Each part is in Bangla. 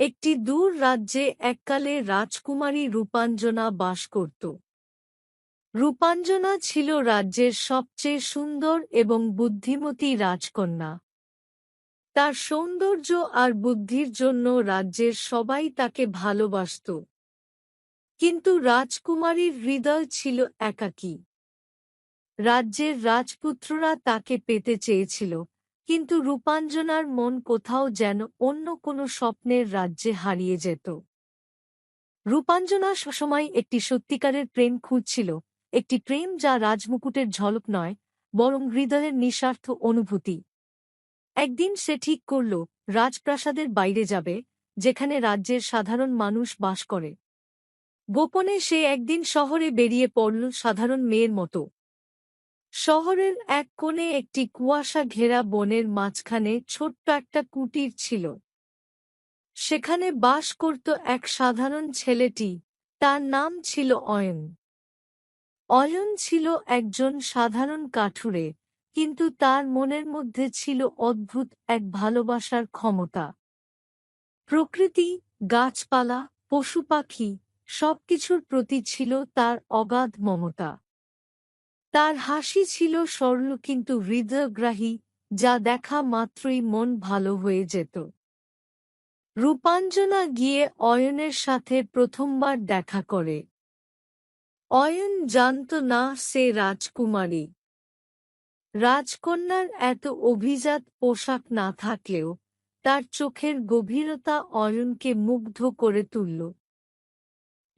একটি দূর রাজ্যে এককালে রাজকুমারী রূপাঞ্জনা বাস করত। রূপাঞ্জনা ছিল রাজ্যের সবচেয়ে সুন্দর এবং বুদ্ধিমতী রাজকন্যা। তার সৌন্দর্য আর বুদ্ধির জন্য রাজ্যের সবাই তাকে ভালোবাসত। কিন্তু রাজকুমারীর হৃদয় ছিল একাকী। রাজ্যের রাজপুত্ররা তাকে পেতে চেয়েছিল। কিন্তু রূপাঞ্জনার মন কোথাও যেন অন্য কোনো স্বপ্নের রাজ্যে হারিয়ে যেত। রূপাঞ্জনা সসময় একটি সত্যিকারের প্রেম খুঁজছিল, একটি প্রেম যা রাজমুকুটের ঝলক নয়, বরং হৃদয়ের নিঃস্বার্থ অনুভূতি। একদিন সে ঠিক করল, রাজপ্রাসাদের বাইরে যাবে, যেখানে রাজ্যের সাধারণ মানুষ বাস করে। গোপনে সে একদিন শহরে বেরিয়ে পড়ল সাধারণ মেয়ের মতো। শহরের এক কোণে একটি কুয়াশা ঘেরা বনের মাঝখানে ছোট্ট একটা কুটির ছিল। সেখানে বাস করত এক সাধারণ ছেলেটি, তার নাম ছিল অয়ন। অয়ন ছিল একজন সাধারণ কাঠুরে, কিন্তু তার মনের মধ্যে ছিল অদ্ভুত এক ভালোবাসার ক্ষমতা। প্রকৃতি, গাছপালা, পশু পাখি, সবকিছুর প্রতি ছিল তার অগাধ মমতা। তার হাসি ছিল সরল কিন্তু হৃদয়গ্রাহী, যা দেখা মাত্রই মন ভালো হয়ে যেত। রূপাঞ্জনা গিয়ে অয়নের সাথে প্রথমবার দেখা করে। অয়ন জানত না সে রাজকুমারী। রাজকন্যার এত অভিজাত পোশাক না থাকলেও তার চোখের গভীরতা অয়নকে মুগ্ধ করে তুলল।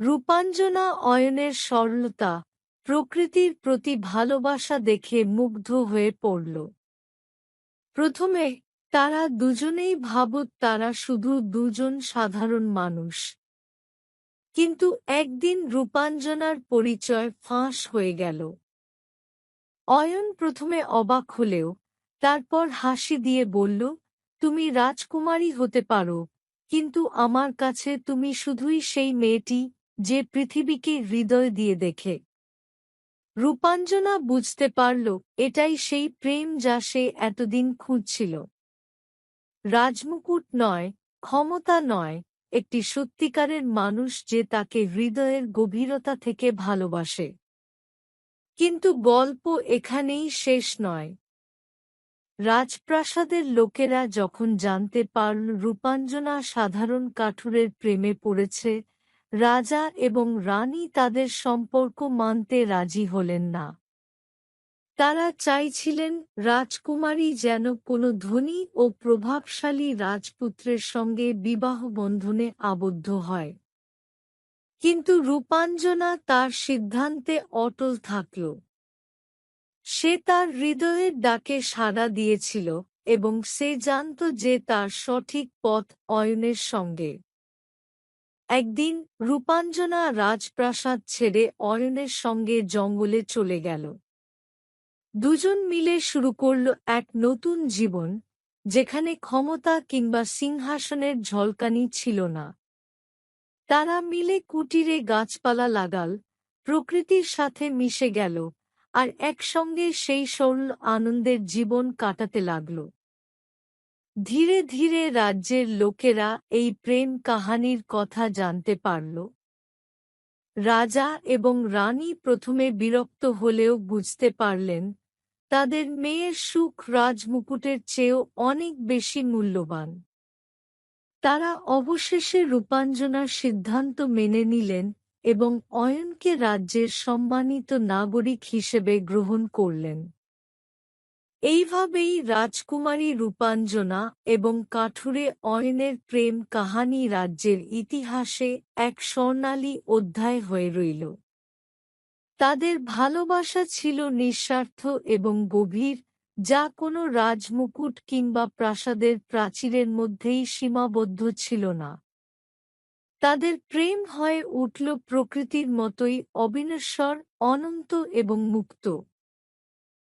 রূপাঞ্জনা অয়নের সরলতা প্রকৃতির প্রতি ভালোবাসা দেখে মুগ্ধ হয়ে পড়ল। প্রথমে, তারা দুজনেই ভাবত তারা শুধু দুজন সাধারণ মানুষ। কিন্তু একদিন রূপাঞ্জনার পরিচয় ফাঁস হয়ে গেল। অয়ন প্রথমে অবাক হলেও, তারপর হাসি দিয়ে বলল, তুমি রাজকুমারী হতে পারো, কিন্তু আমার কাছে তুমি শুধুই সেই মেয়েটি, যে পৃথিবীকে হৃদয় দিয়ে দেখে। রূপাঞ্জনা বুঝতে পারল, এটাই সেই প্রেম যা সে এতদিন খুঁজছিল। রাজমুকুট নয়, ক্ষমতা নয়, একটি সত্যিকারের মানুষ যে তাকে হৃদয়ের গভীরতা থেকে ভালোবাসে। কিন্তু গল্প এখানেই শেষ নয়। রাজপ্রাসাদের লোকেরা যখন জানতে পারল রূপাঞ্জনা সাধারণ কাঠুরের প্রেমে পড়েছে রাজা এবং রানী তাদের সম্পর্ক মানতে রাজি হলেন না। তারা চাইছিলেন রাজকুমারী যেন কোনো ধনী ও প্রভাবশালী রাজপুত্রের সঙ্গে বিবাহ বন্ধনে আবদ্ধ হয়। কিন্তু রূপাঞ্জনা তার সিদ্ধান্তে অটল থাকল। সে তার হৃদয়ের ডাকে সাড়া দিয়েছিল এবং সে জানত যে তার সঠিক পথ অয়নের সঙ্গে। একদিন রূপাঞ্জনা রাজপ্রাসাদ ছেড়ে অয়নের সঙ্গে জঙ্গলে চলে গেল। দুজন মিলে শুরু করল এক নতুন জীবন, যেখানে ক্ষমতা কিংবা সিংহাসনের ঝলকানি ছিল না। তারা মিলে কুটিরে গাছপালা লাগাল, প্রকৃতির সাথে মিশে গেল, আর একসঙ্গে সেই সরল আনন্দের জীবন কাটাতে লাগল। ধীরে ধীরে রাজ্যের লোকেরা এই প্রেম কাহানির কথা জানতে পারল। রাজা এবং রানী প্রথমে বিরক্ত হলেও বুঝতে পারলেন, তাদের মেয়ের সুখ রাজমুকুটের চেয়েও অনেক বেশি মূল্যবান। তারা অবশেষে রূপাঞ্জনার সিদ্ধান্ত মেনে নিলেন এবং অয়নকে রাজ্যের সম্মানিত নাগরিক হিসেবে গ্রহণ করলেন। এইভাবেই রাজকুমারী রূপাঞ্জনা এবং কাঠুরে অয়নের প্রেম কাহানি রাজ্যের ইতিহাসে এক স্বর্ণালী অধ্যায় হয়ে রইল। তাদের ভালোবাসা ছিল নিঃস্বার্থ এবং গভীর, যা কোনো রাজমুকুট কিংবা প্রাসাদের প্রাচীরের মধ্যেই সীমাবদ্ধ ছিল না। তাদের প্রেম হয়ে উঠল প্রকৃতির মতোই অবিনশ্বর, অনন্ত এবং মুক্ত।